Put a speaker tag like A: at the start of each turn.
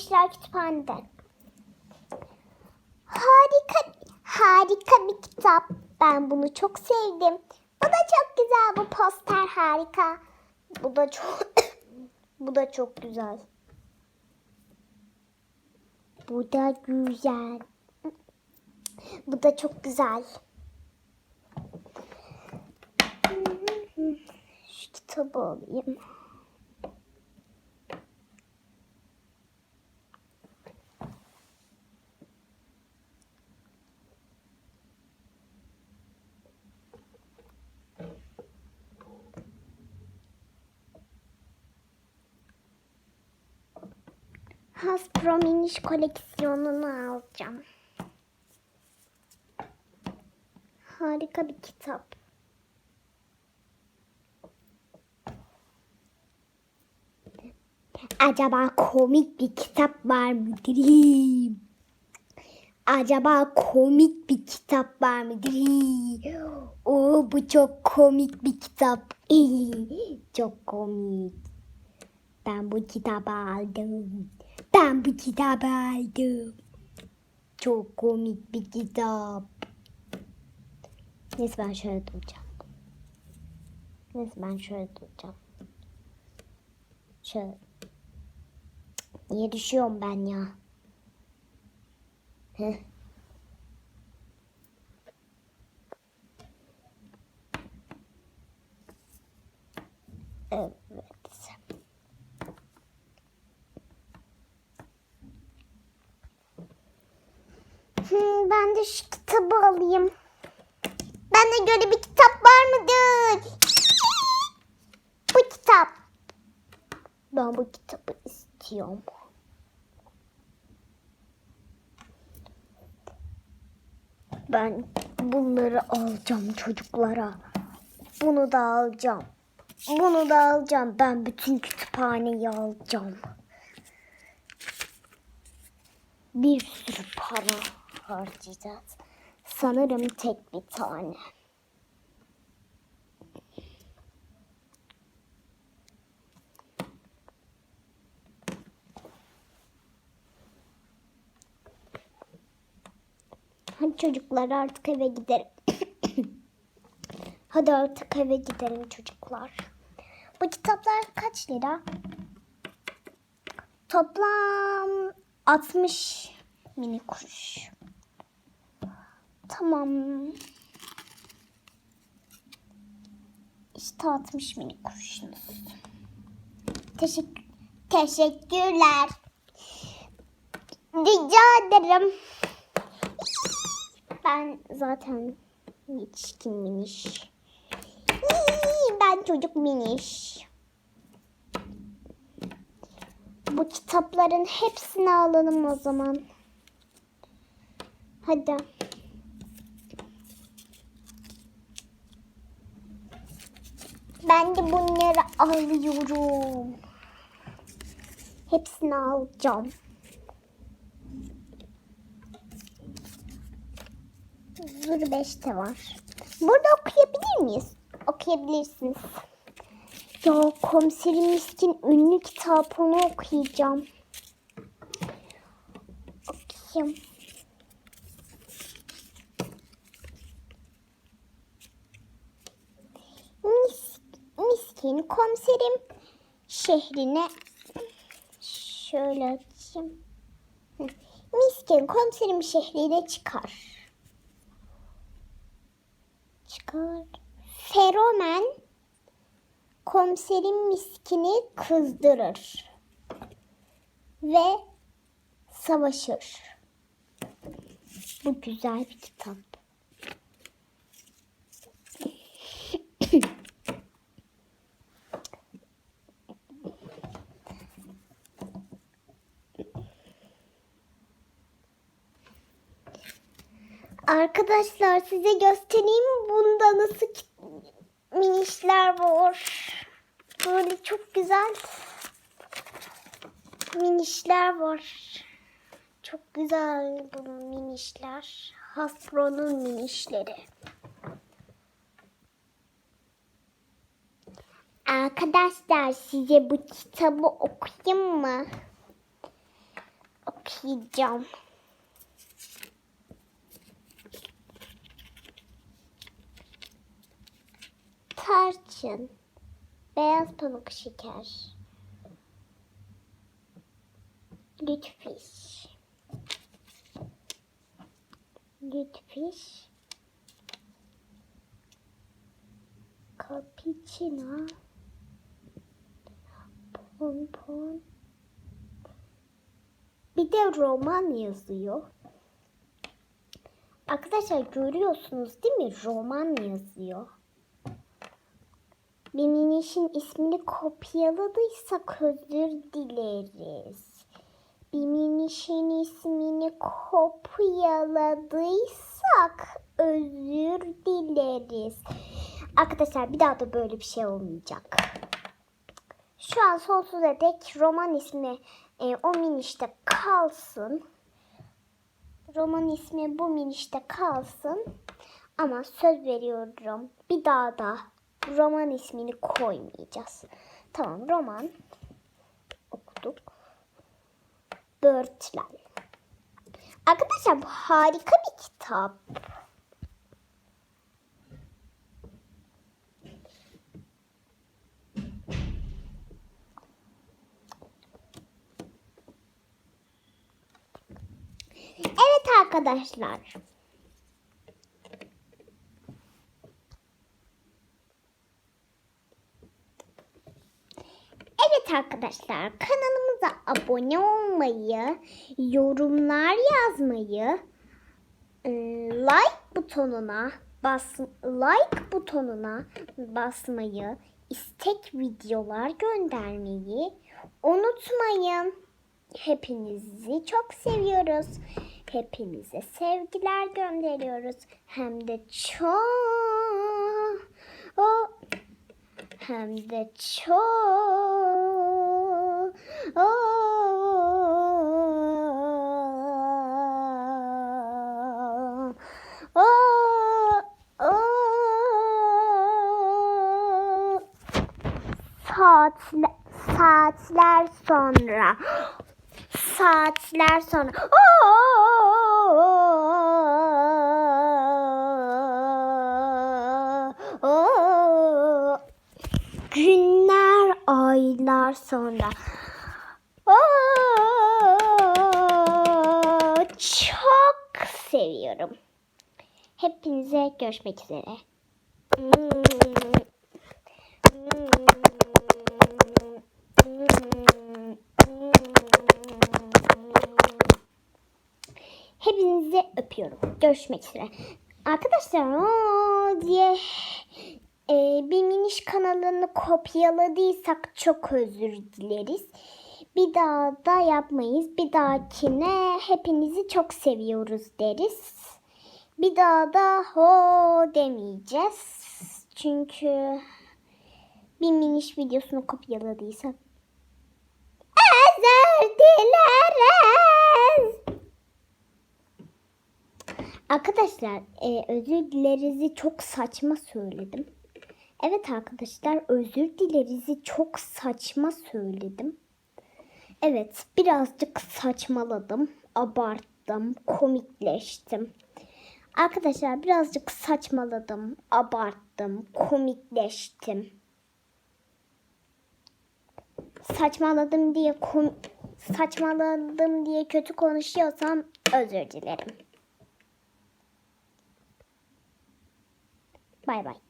A: Minişler Kütüphanede. Harika, harika bir kitap. Ben bunu çok sevdim. Bu da çok güzel. Bu poster harika. Bu da çok bu da çok güzel. Bu da güzel. Bu da çok güzel. Şu kitabı alayım. Hasbro Miniş koleksiyonunu alacağım. Harika bir kitap. Acaba komik bir kitap var mıdır? Acaba komik bir kitap var mıdır? Oo, bu çok komik bir kitap. çok komik. Ben bu kitabı aldım. Ben bu kitabı aldım. Çok komik bir kitap. Neyse ben şöyle duracağım. Neyse ben şöyle duracağım. Şöyle. Niye düşüyorum ben ya? Heh. Evet. Hmm, ben de şu kitabı alayım. Bana göre bir kitap var mıdır? bu kitap. Ben bu kitabı istiyorum. Ben bunları alacağım çocuklara. Bunu da alacağım. Bunu da alacağım. Ben bütün kütüphaneyi alacağım. Bir sürü para harcayacağız. Sanırım tek bir tane. Hadi çocuklar artık eve gidelim. Hadi artık eve gidelim çocuklar. Bu kitaplar kaç lira? Toplam 60 mini kuruş. Tamam. İşte 60 mini kuruşunuz. Teşekkür, teşekkürler. Rica ederim. Ben zaten yetişkin miniş. Ben çocuk miniş. Bu kitapların hepsini alalım o zaman. Hadi. Ben de bunları alıyorum. Hepsini alacağım. Zır 5'te var. Burada okuyabilir miyiz? Okuyabilirsiniz. Ya komiserim miskin ünlü kitabını okuyacağım. Okuyayım. Mis, miskin komiserim şehrine şöyle açayım. Miskin komiserim şehrine çıkar. Çıkar. Feromen komiserin miskini kızdırır ve savaşır. Bu güzel bir kitap. Arkadaşlar size göstereyim bunda nasıl minişler var. Böyle çok güzel minişler var. Çok güzel bu minişler. Hasbro'nun minişleri. Arkadaşlar size bu kitabı okuyayım mı? okuyacağım. Tarçın, beyaz pamuk şeker, lütfiş, lütfiş, cappuccino, pompon, bir de roman yazıyor. Arkadaşlar görüyorsunuz değil mi? Roman yazıyor. Bir minişin ismini kopyaladıysak özür dileriz. Bir minişin ismini kopyaladıysak özür dileriz. Arkadaşlar bir daha da böyle bir şey olmayacak. Şu an sonsuza dek roman ismi e, o minişte kalsın. Roman ismi bu minişte kalsın. Ama söz veriyorum bir daha da roman ismini koymayacağız. Tamam roman okuduk. Börtlen. Arkadaşlar bu harika bir kitap. Evet arkadaşlar. Arkadaşlar kanalımıza abone olmayı, yorumlar yazmayı, e, like butonuna bas like butonuna basmayı, istek videolar göndermeyi unutmayın. Hepinizi çok seviyoruz. Hepinize sevgiler gönderiyoruz. Hem de çok hem de çok saatler, saatler sonra saatler sonra günler aylar sonra çok seviyorum. Hepinize görüşmek üzere. Hepinizi öpüyorum. Görüşmek üzere. Arkadaşlar o diye e, bir miniş kanalını kopyaladıysak çok özür dileriz. Bir daha da yapmayız. Bir dahakine hepinizi çok seviyoruz deriz. Bir daha da ho demeyeceğiz. Çünkü bir miniş videosunu kopyaladıysak özür dileriz. Arkadaşlar e, özür dilerizi çok saçma söyledim. Evet arkadaşlar özür dilerizi çok saçma söyledim. Evet birazcık saçmaladım, abarttım, komikleştim. Arkadaşlar birazcık saçmaladım, abarttım, komikleştim. Saçmaladım diye kom saçmaladım diye kötü konuşuyorsam özür dilerim. バイバイ。